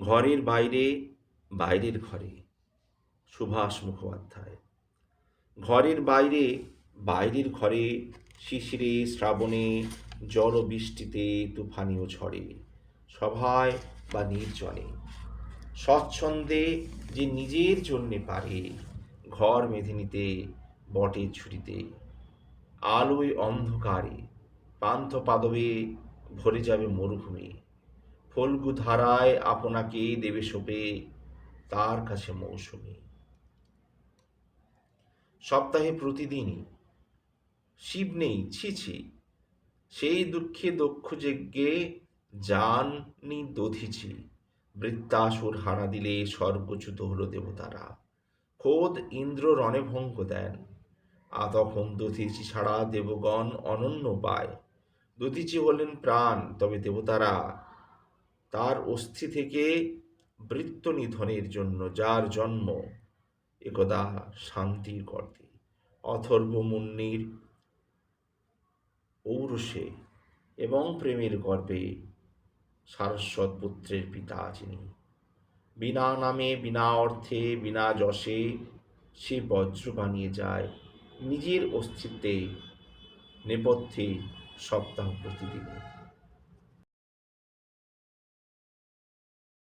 ঘরের বাইরে, বাইরের ঘরে। সুভাষ মুখোপাধ্যায়। ঘরের বাইরে, বাইরের ঘরে, শিশিরে, শ্রাবণে জল বৃষ্টিতে তুফানিও ঝড়ে সভায় বা নির্জনে। স্বচ্ছন্দে যে নিজের জন্যে পারে, ঘর বেঁধে নিতে, বটের ঝুড়িতে। আলোয় অন্ধকারে, পান্থ পাদবে, ভরে যাবে মরুভূমি। ফল্গু ধারায় আপনাকে দেবে সোপে তার কাছে মৌসুমি। সপ্তাহে প্রতিদিনই। শিব নেই, ছি ছি। সেই দুঃখে দক্ষ যজ্ঞে জানি দধিছি। বৃত্তাসুর হানা দিলে স্বর্গচ্যুত হল দেবতারা। খোদ ইন্দ্র রণভঙ্গ দেন। আ তখন দধিচি ছাড়া দেবগণ অনন্য পায়। দধিচি হলেন প্রাণ, তবে দেবতারা তার অস্থি থেকে বৃত্ত নিধনের জন্য যার জন্ম একদা শান্তির গর্তে। অথর্ব মুন্নির ঔরসে এবং প্রেমের গর্বে সারস্বত পুত্রের পিতা যিনি। বিনা নামে, বিনা অর্থে, বিনা যশে সে বজ্র বানিয়ে যায়। নিজের অস্তিত্বে নেপথ্যে সপ্তাহ প্রতিদিনে।